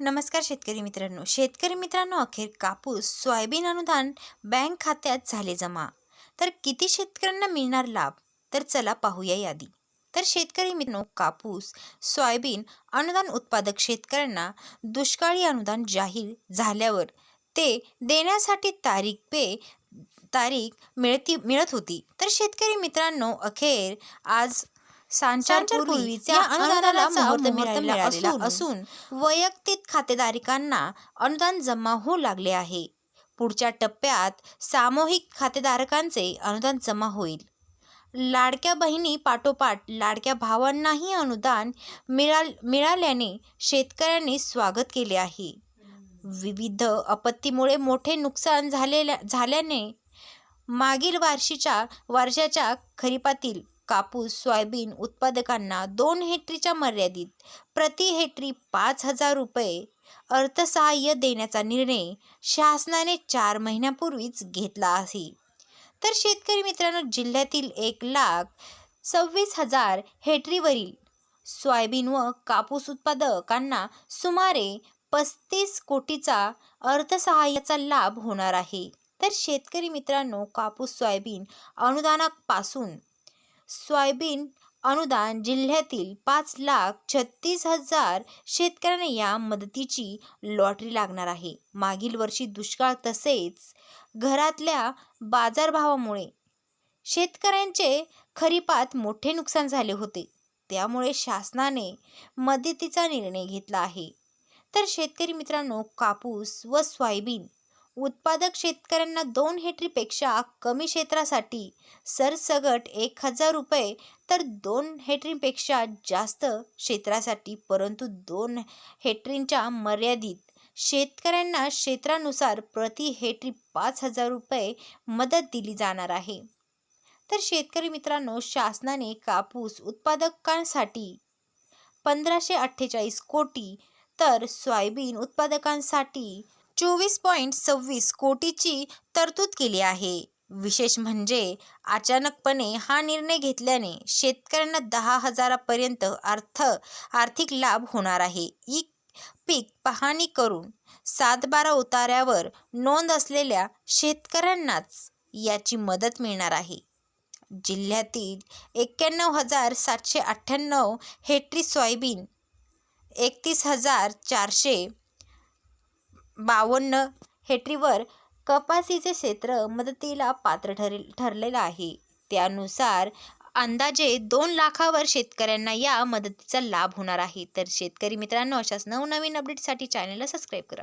नमस्कार शेतकरी मित्रांनो. शेतकरी मित्रांनो अखेर कापूस सोयाबीन अनुदान बँक खात्यात झाले जमा. तर किती शेतकऱ्यांना मिळणार लाभ? तर चला पाहूया यादी. तर शेतकरी मित्रांनो कापूस सोयाबीन अनुदान उत्पादक शेतकऱ्यांना दुष्काळी अनुदान जाहीर झाल्यावर ते देण्यासाठी तारीख पे तारीख मिळती मिळत होती. तर शेतकरी मित्रांनो अखेर आज सांच्यापूर्वीच या अनुदानाला मुहूर्त मिळालेला असून वैयक्तिक खातेदारिकांना अनुदान जमा होऊ लागले आहे. पुढच्या टप्प्यात सामूहिक खातेधारकांचे अनुदान जमा होईल. लाडक्या बहिणी पाठोपाठ लाडक्या भावांनाही अनुदान मिळाल मिळाल्याने शेतकऱ्यांनी स्वागत केले आहे. विविध आपत्तीमुळे मोठे नुकसान झालेल्या झाल्याने मागील वर्षीच्या वर्षाच्या खरीपातील कापूस सोयाबीन उत्पादकांना दोन हेक्टरीच्या मर्यादित प्रति हेक्टरी पाच हजार रुपये अर्थसहाय्य देण्याचा निर्णय शासनाने चार महिन्यापूर्वीच घेतला आहे. तर शेतकरी मित्रांनो जिल्ह्यातील एक लाख सव्वीस हजार हेक्टरीवरील सोयाबीन व कापूस उत्पादकांना सुमारे पस्तीस कोटीचा अर्थसहाय्याचा लाभ होणार आहे. तर शेतकरी मित्रांनो कापूस सोयाबीन अनुदानापासून सोयाबीन अनुदान जिल्ह्यातील पाच लाख छत्तीस हजार शेतकऱ्यांना या मदतीची लॉटरी लागणार आहे. मागील वर्षी दुष्काळ तसेच घरातल्या बाजारभावामुळे शेतकऱ्यांचे खरीपात मोठे नुकसान झाले होते. त्यामुळे शासनाने मदतीचा निर्णय घेतला आहे. तर शेतकरी मित्रांनो कापूस व सोयाबीन उत्पादक शेतकऱ्यांना दोन हेक्टरीपेक्षा कमी क्षेत्रासाठी सरसगट एक हजार रुपये तर दोन हेक्टरीपेक्षा जास्त क्षेत्रासाठी परंतु दोन हेक्टरींच्या मर्यादित शेतकऱ्यांना क्षेत्रानुसार प्रति हेक्टरी पाच हजार रुपये मदत दिली जाणार आहे. तर शेतकरी मित्रांनो शासनाने कापूस उत्पादकांसाठी पंधराशे अठ्ठेचाळीस कोटी तर सोयाबीन उत्पादकांसाठी चोवीस पॉईंट सव्वीस कोटीची तरतूद केली आहे. विशेष म्हणजे अचानकपणे हा निर्णय घेतल्याने शेतकऱ्यांना दहा हजारापर्यंत अर्थ आर्थिक लाभ होणार आहे. ई पीक पाहणी करून सातबारा उतार्यावर नोंद असलेल्या शेतकऱ्यांनाच याची मदत मिळणार आहे. जिल्ह्यातील एक्क्याण्णव हजार सातशे अठ्ठ्याण्णव हेक्टरी सोयाबीन एकतीस हजार चारशे बावन्न हेक्टरीवर कपासीचे क्षेत्र मदतीला पात्र ठरेल ठरलेलं आहे. त्यानुसार अंदाजे दोन लाखावर शेतकऱ्यांना या मदतीचा लाभ होणार आहे. तर शेतकरी मित्रांनो अशाच नवनवीन अपडेटसाठी चॅनलला सबस्क्राईब करा.